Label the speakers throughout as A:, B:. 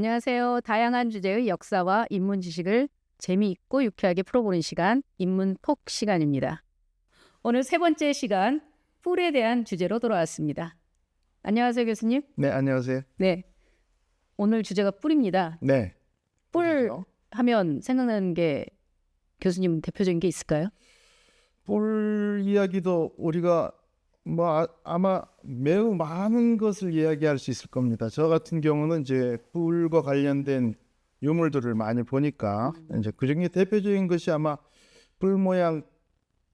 A: 안녕하세요. 다양한 주제의 역사와 인문 지식을 재미있고 유쾌하게 풀어보는 시간, 인문톡 시간입니다. 오늘 세 번째 시간, 뿔에 대한 주제로 돌아왔습니다. 안녕하세요, 교수님.
B: 네, 안녕하세요.
A: 네. 오늘 주제가 뿔입니다.
B: 네.
A: 뿔 하면 생각나는 게 교수님 대표적인 게 있을까요?
B: 뿔 이야기도 우리가 뭐 아, 아마 매우 많은 것을 이야기할 수 있을 겁니다. 저 같은 경우는 이제 뿔과 관련된 유물들을 많이 보니까 이제 그 중에 대표적인 것이 아마 뿔 모양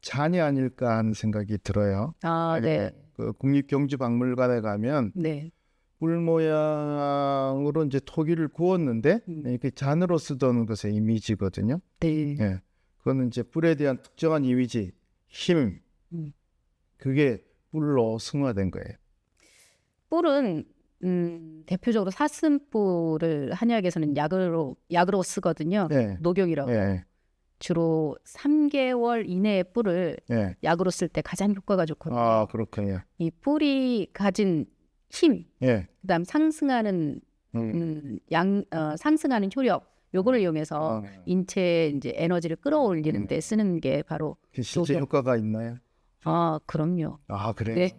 B: 잔이 아닐까 하는 생각이 들어요.
A: 아, 네.
B: 그 국립경주박물관에 가면
A: 네.
B: 뿔 모양으로 이제 토기를 구웠는데
A: 음.
B: 이렇게 잔으로 쓰던 것의 이미지거든요.
A: 네.
B: 예. 그거는 이제 뿔에 대한 특정한 이미지, 힘,
A: 음.
B: 그게 뿔로 승화된 거예요.
A: 뿔은 음, 대표적으로 사슴뿔을 한약에서는 약으로 약으로 쓰거든요.
B: 네.
A: 녹용이라고.
B: 예,
A: 주로 3개월 이내의 뿔을
B: 예.
A: 약으로 쓸 때 가장 효과가 좋거든요.
B: 아, 그렇군요.
A: 이 뿔이 가진 힘,
B: 예.
A: 그다음 상승하는
B: 음.
A: 음, 양 어, 상승하는 효력 요거를 이용해서
B: 아,
A: 인체 이제 에너지를 끌어올리는 데 쓰는 게 바로
B: 그 실제
A: 녹용.
B: 효과가 있나요?
A: 아 그럼요.
B: 아, 그래요?
A: 네.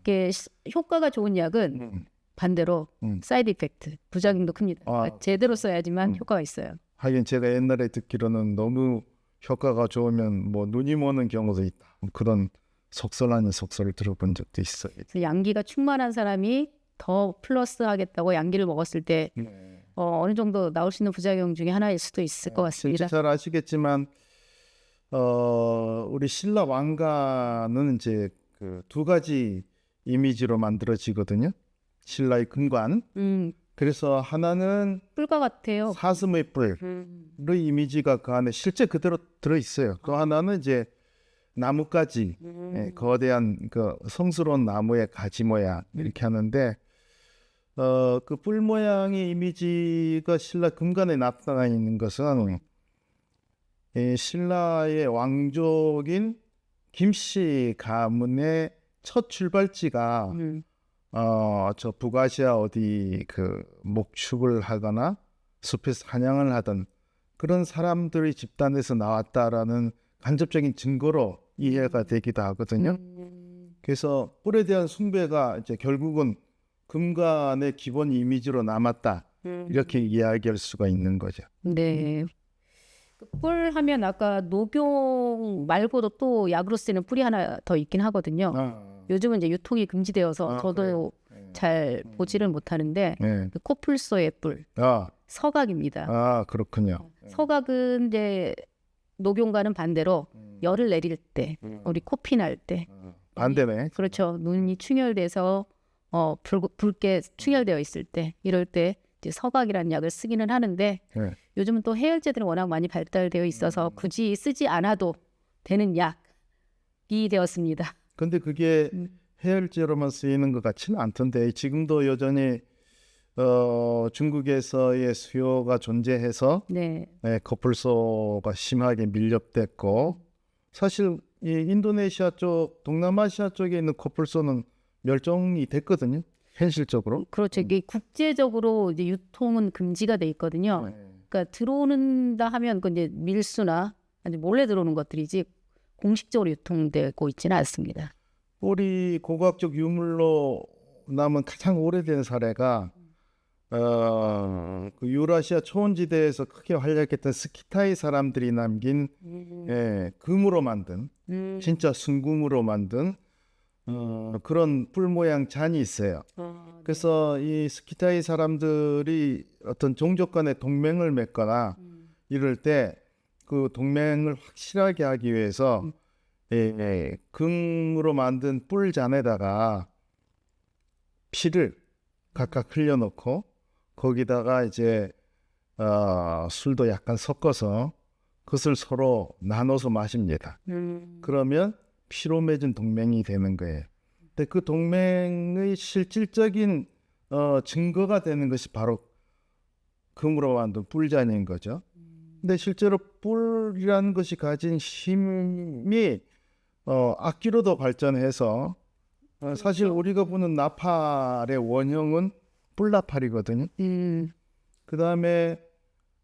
A: 이게 시- 효과가 좋은 약은
B: 음.
A: 반대로
B: 음.
A: 사이드 이펙트 부작용도 큽니다.
B: 아.
A: 그러니까 제대로 써야지만
B: 음.
A: 효과가 있어요.
B: 하긴 제가 옛날에 듣기로는 너무 효과가 좋으면 뭐 눈이 머는 경우도 있다. 뭐 그런 속설 아닌 속설을 들어본 적도 있어요.
A: 그래서 양기가 충만한 사람이 더 플러스 하겠다고 양기를 먹었을 때
B: 네.
A: 어, 어느 정도 나올 수 있는 부작용 중에 하나일 수도 있을 것 같습니다.
B: 진짜 잘 아시겠지만 어 우리 신라 왕가는 이제 그 두 가지 이미지로 만들어지거든요. 신라의 금관.
A: 음,
B: 그래서 하나는
A: 뿔과 같아요.
B: 사슴의 뿔의
A: 음,
B: 이미지가 그 안에 실제 그대로 들어 있어요. 또 하나는 이제 나뭇가지,
A: 음.
B: 예, 거대한 그 성스러운 나무의 가지 모양 이렇게 하는데 어 그 뿔 모양의 이미지가 신라 금관에 나타나 있는 것은 이 신라의 왕족인 김씨 가문의 첫 출발지가
A: 음,
B: 어저 북아시아 어디 그 목축을 하거나 숲에서 사냥을 하던 그런 사람들의 집단에서 나왔다라는 간접적인 증거로 이해가 되기도 하거든요.
A: 음,
B: 그래서 뿔에 대한 숭배가 이제 결국은 금관의 기본 이미지로 남았다
A: 음.
B: 이렇게 이야기할 수가 있는 거죠.
A: 네. 그뿔 하면 아까 녹용 말고도 또 약으로 쓰는 뿔이 하나 더 있긴 하거든요.
B: 아,
A: 요즘은 이제 유통이 금지되어서
B: 아,
A: 저도
B: 네.
A: 잘
B: 음.
A: 보지를 못하는데
B: 네.
A: 그 코뿔소의 뿔,
B: 아,
A: 서각입니다.
B: 아 그렇군요.
A: 서각은 이제 녹용과는 반대로
B: 음.
A: 열을 내릴 때,
B: 음.
A: 우리 코피 날 때,
B: 어, 반대네.
A: 그렇죠. 눈이 충혈돼서 어 붉, 붉게 충혈되어 있을 때, 이럴 때 이제 서각이라는 약을 쓰기는 하는데
B: 네.
A: 요즘은 또 해열제들이 워낙 많이 발달되어 있어서
B: 음.
A: 굳이 쓰지 않아도 되는 약이 되었습니다.
B: 근데 그게
A: 음.
B: 해열제로만 쓰이는 것 같지는 않던데 지금도 여전히 어, 중국에서의 수요가 존재해서
A: 네,
B: 네, 거풀소가 심하게 밀렵됐고 사실 이 인도네시아 쪽, 동남아시아 쪽에 있는 거풀소는 멸종이 됐거든요. 현실적으로.
A: 그렇죠. 이게 국제적으로 이제 유통은 금지가 돼 있거든요.
B: 네.
A: 그러니까 들어오는다 하면 그 이제 밀수나 아니 몰래 들어오는 것들이지 공식적으로 유통되고 있지는 않습니다.
B: 우리 고고학적 유물로 남은 가장 오래된 사례가 어, 그 유라시아 초원지대에서 크게 활약했던 스키타이 사람들이 남긴 예, 금으로 만든
A: 음.
B: 진짜 순금으로 만든 어, 그런 뿔 모양 잔이 있어요.
A: 어,
B: 그래서 이 스키타이 사람들이 어떤 종족 간의 동맹을 맺거나
A: 음.
B: 이럴 때 그 동맹을 확실하게 하기 위해서
A: 음.
B: 예, 예, 금으로 만든 뿔 잔에다가 피를 각각 흘려놓고 거기다가 이제 어, 술도 약간 섞어서 그것을 서로 나눠서 마십니다.
A: 음.
B: 그러면 피로 맺은 동맹이 되는 거예요. 근데 그 동맹의 실질적인 어, 증거가 되는 것이 바로 금으로 만든 뿔잔인 거죠. 근데 실제로 뿔이라는 것이 가진 힘이 어, 악기로도 발전해서 어, 사실 우리가 보는 나팔의 원형은 뿔나팔이거든요.
A: 음.
B: 그 다음에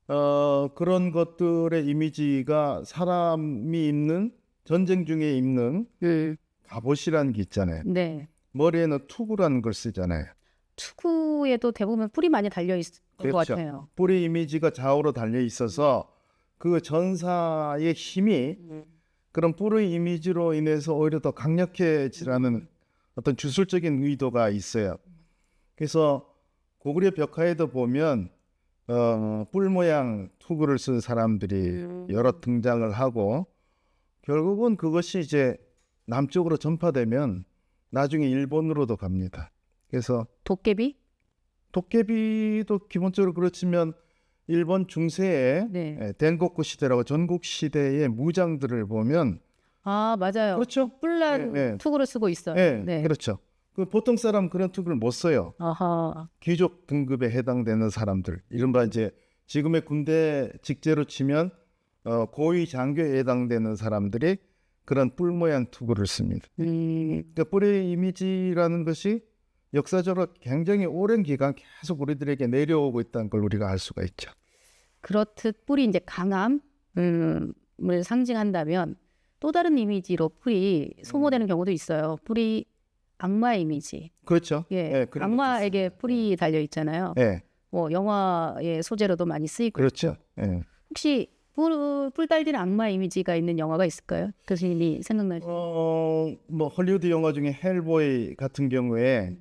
B: 어, 그런 것들의 이미지가 사람이 입는 전쟁 중에 입는
A: 음.
B: 갑옷이라는 게 있잖아요.
A: 네.
B: 머리에는 투구라는 걸 쓰잖아요.
A: 투구에도 대부분 뿔이 많이 달려 있을 것
B: 그렇죠.
A: 같아요.
B: 뿔의 이미지가 좌우로 달려 있어서 그 전사의 힘이 그런 뿔의 이미지로 인해서 오히려 더 강력해지라는 어떤 주술적인 의도가 있어요. 그래서 고구려 벽화에도 보면 어, 뿔 모양 투구를 쓴 사람들이
A: 음.
B: 여러 등장을 하고 결국은 그것이 이제 남쪽으로 전파되면 나중에 일본으로도 갑니다. 그래서
A: 도깨비?
B: 도깨비도 기본적으로 그렇지만 일본 중세의
A: 네.
B: 예, 덴고쿠 시대라고 전국 시대의 무장들을 보면
A: 아 맞아요.
B: 그렇죠.
A: 뿔난
B: 네, 네.
A: 투구를 쓰고 있어요.
B: 예,
A: 네.
B: 그렇죠. 그 보통 사람 그런 투구를 못 써요.
A: 아하.
B: 귀족 등급에 해당되는 사람들, 이른바 이제 지금의 군대 직제로 치면 어, 고위 장교에 해당되는 사람들이 그런 뿔 모양 투구를 씁니다.
A: 음.
B: 그러니까 뿔의 이미지라는 것이 역사적으로 굉장히 오랜 기간 계속 우리들에게 내려오고 있다는 걸 우리가 알 수가 있죠.
A: 그렇듯 뿔이 이제 강함을 상징한다면 또 다른 이미지로 뿔이 소모되는 경우도 있어요. 뿔이 악마 이미지.
B: 그렇죠.
A: 예,
B: 예, 것도
A: 악마에게 뿔이 달려 있잖아요.
B: 예,
A: 뭐 영화의 소재로도 많이 쓰이고
B: 그렇죠. 예.
A: 혹시 뿔, 뿔 달린 악마 이미지가 있는 영화가 있을까요? 교수님이 생각나시?
B: 어, 뭐 헐리우드 영화 중에 헬보이 같은 경우에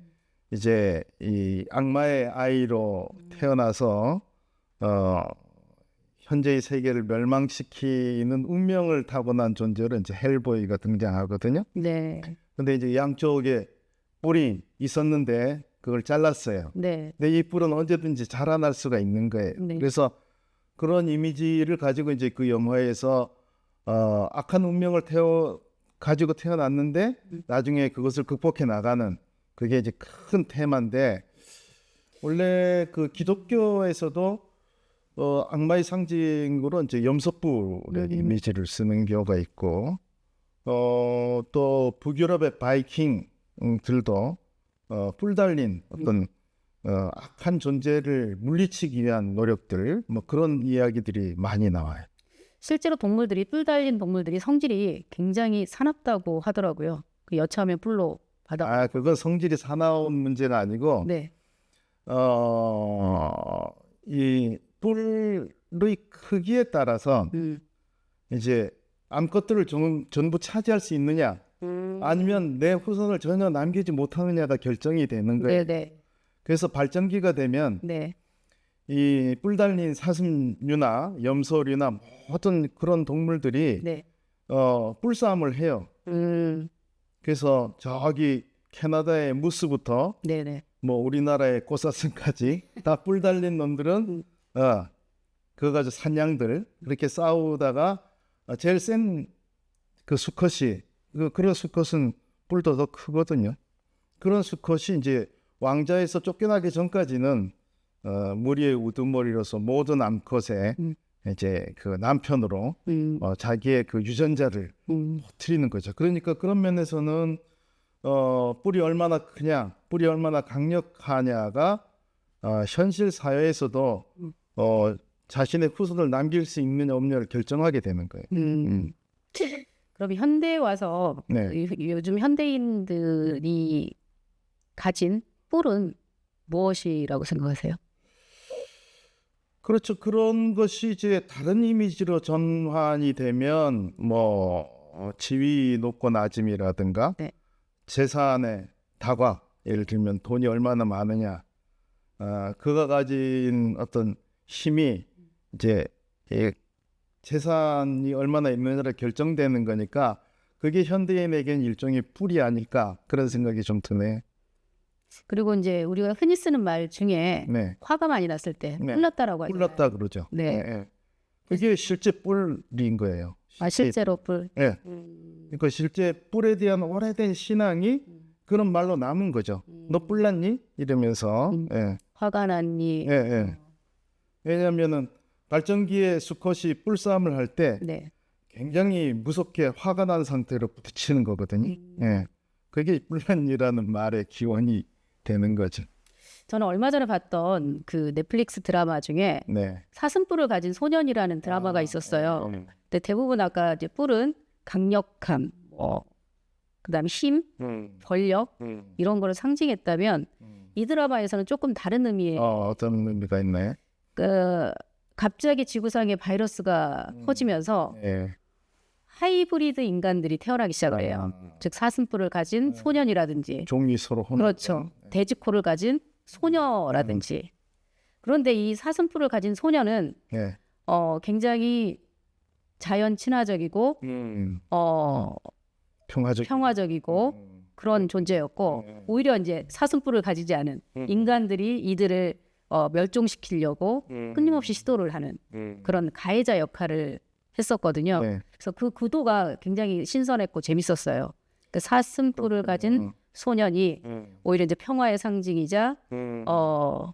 B: 이제 이 악마의 아이로 태어나서 어 현재의 세계를 멸망시키는 운명을 타고난 존재로 이제 헬보이가 등장하거든요.
A: 네,
B: 근데 이제 양쪽에 뿔이 있었는데 그걸 잘랐어요.
A: 네,
B: 근데 이 뿔은 언제든지 자라날 수가 있는 거예요.
A: 네.
B: 그래서 그런 이미지를 가지고 이제 그 영화에서 어, 악한 운명을 태어 가지고 태어났는데
A: 음.
B: 나중에 그것을 극복해 나가는 그게 이제 큰 테마인데 원래 그 기독교에서도 어, 악마의 상징으로 이제 염소뿔의
A: 음.
B: 이미지를 쓰는 경우가 있고 어, 또 북유럽의 바이킹들도 어, 뿔 달린 어떤 어, 악한 존재를 물리치기 위한 노력들 뭐 그런 이야기들이 많이 나와요.
A: 실제로 동물들이 뿔 달린 동물들이 성질이 굉장히 사납다고 하더라고요. 그 여차하면 뿔로 받아.
B: 아 그건 성질이 사나운 문제가 아니고
A: 네,
B: 어이 뿔의 크기에 따라서
A: 음.
B: 이제 암컷들을 전, 전부 차지할 수 있느냐 아니면 내 후손을 전혀 남기지 못하느냐가 결정이 되는 거예요.
A: 네, 네,
B: 그래서 발전기가 되면
A: 네,
B: 이 뿔 달린 사슴류나 염소류나 모든 그런 동물들이
A: 네.
B: 어 뿔싸움을 해요.
A: 음,
B: 그래서 저기 캐나다의 무스부터
A: 네, 네.
B: 뭐 우리나라의 고사슴까지 다 뿔 달린 놈들은 어 그거 가지고 산양들 그렇게 싸우다가 어, 제일 센 그 수컷이 그 그런 수컷은 뿔도 더 크거든요. 그런 수컷이 이제 왕자에서 쫓겨나기 전까지는 어, 무리의 우두머리로서 모든 암컷의
A: 음.
B: 이제 그 남편으로
A: 음,
B: 어, 자기의 그 유전자를
A: 음,
B: 퍼뜨리는 거죠. 그러니까 그런 면에서는 어, 뿔이 얼마나 크냐, 뿔이 얼마나 강력하냐가 어, 현실 사회에서도 어, 자신의 후손을 남길 수 있느냐 없느냐를 결정하게 되는 거예요.
A: 음.
B: 음.
A: 그럼 현대에 와서
B: 네.
A: 요- 요즘 현대인들이 가진 뿔은 무엇이라고 생각하세요?
B: 그렇죠. 그런 것이 이제 다른 이미지로 전환이 되면 뭐 어, 지위 높고 낮음이라든가
A: 네.
B: 재산의 다과 예를 들면 돈이 얼마나 많으냐 아, 그가 가진 어떤 힘이 이제 이 재산이 얼마나 있느냐를 결정되는 거니까 그게 현대인에겐 일종의 뿔이 아닐까 그런 생각이 좀 드네.
A: 그리고 이제 우리가 흔히 쓰는 말 중에
B: 네.
A: 화가 많이 났을 때
B: 네.
A: 뿔났다라고 하잖아요.
B: 뿔났다 그러죠.
A: 네.
B: 예. 그게 실제 뿔인 거예요.
A: 아 실제로 뿔.
B: 예.
A: 음,
B: 그러니까 실제 뿔에 대한 오래된 신앙이 그런 말로 남은 거죠. 너 뿔났니? 이러면서
A: 음.
B: 예.
A: 화가 났니?
B: 예, 예. 왜냐하면은 발전기의 수컷이 뿔 싸움을 할 때
A: 네.
B: 굉장히 무섭게 화가 난 상태로 부딪히는 거거든요.
A: 음.
B: 예. 그게 뿔난이라는 말의 기원이 되는 거죠.
A: 저는 얼마 전에 봤던 그 넷플릭스 드라마 중에
B: 네.
A: 사슴뿔을 가진 소년이라는 드라마가 있었어요.
B: 음.
A: 근데 대부분 아까 이제 뿔은 강력함, 뭐 그다음 힘,
B: 음.
A: 권력
B: 음.
A: 이런 거를 상징했다면
B: 음.
A: 이 드라마에서는 조금 다른 의미의
B: 어, 어떤 의미가 있나요?
A: 그 갑자기 지구상에 바이러스가
B: 음.
A: 퍼지면서
B: 예.
A: 하이브리드 인간들이 태어나기 시작을 해요.
B: 아,
A: 즉 사슴뿔을 가진
B: 네.
A: 소년이라든지
B: 종이 서로 혼합.
A: 그렇죠. 돼지코를 가진 소녀라든지 그런데 이 사슴뿔을 가진 소녀는
B: 예.
A: 어 굉장히 자연 친화적이고
B: 음.
A: 어
B: 평화적.
A: 평화적이고
B: 음.
A: 그런 존재였고
B: 네.
A: 오히려 이제 사슴뿔을 가지지 않은
B: 음.
A: 인간들이 이들을 어, 멸종시키려고
B: 음.
A: 끊임없이 시도를 하는
B: 음.
A: 그런 가해자 역할을 했었거든요.
B: 네.
A: 그래서 그 구도가 굉장히 신선했고 재밌었어요. 그 사슴뿔을 가진
B: 음.
A: 소년이
B: 음.
A: 오히려 이제 평화의 상징이자
B: 음.
A: 어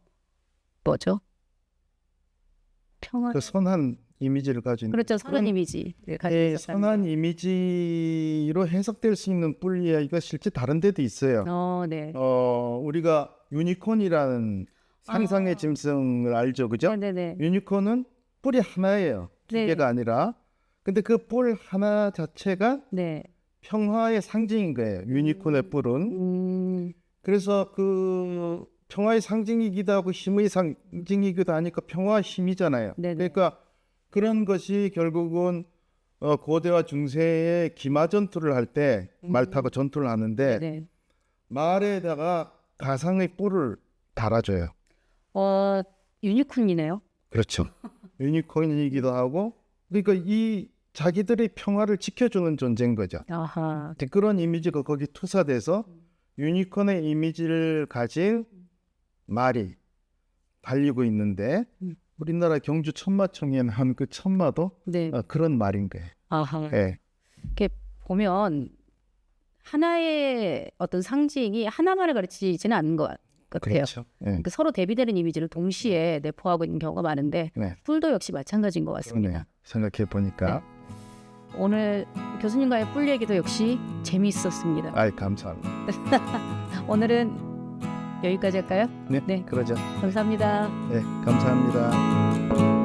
A: 뭐죠? 평화
B: 그 선한 이미지를 가진
A: 그렇죠 선한 이미지를
B: 예,
A: 가지고
B: 선한 이미지로 해석될 수 있는 뿔 이야기가 실제 다른 데도 있어요.
A: 어, 네.
B: 어, 우리가 유니콘이라는 상상의
A: 아.
B: 짐승을 알죠, 그죠?
A: 네네네.
B: 유니콘은 뿔이 하나예요, 두
A: 네.
B: 개가 아니라. 근데 그 뿔 하나 자체가
A: 네.
B: 평화의 상징인 거예요. 유니콘의 뿔은.
A: 음,
B: 그래서 그 평화의 상징이기도 하고 힘의 상징이기도 하니까 평화 힘이잖아요.
A: 네네.
B: 그러니까 그런 것이 결국은 어, 고대와 중세의 기마 전투를 할 때말
A: 음.
B: 타고 전투를 하는데
A: 네.
B: 말에다가 가상의 뿔을 달아줘요.
A: 어, 유니콘이네요.
B: 그렇죠. 유니콘이기도 하고 그러니까 이 자기들의 평화를 지켜주는 존재인 거죠.
A: 아하.
B: 그런 이미지가 거기 투사돼서 유니콘의 이미지를 가진 말이 달리고 있는데
A: 음.
B: 우리나라 경주 천마청에 한그 천마도
A: 네.
B: 어, 그런 말인 거예요.
A: 아하.
B: 예.
A: 이렇게 보면 하나의 어떤 상징이 하나만을 가르치지는 않는 것 같아요.
B: 그렇죠. 예.
A: 그 서로 대비되는 이미지를 동시에 내포하고 있는 경우가 많은데
B: 네.
A: 뿔도 역시 마찬가지인 것 같습니다.
B: 생각해 보니까
A: 오늘 교수님과의 뿔 얘기도 역시 재미있었습니다.
B: 아이 감사합니다.
A: 오늘은 여기까지 할까요?
B: 네,
A: 네.
B: 그러죠.
A: 감사합니다.
B: 네, 감사합니다.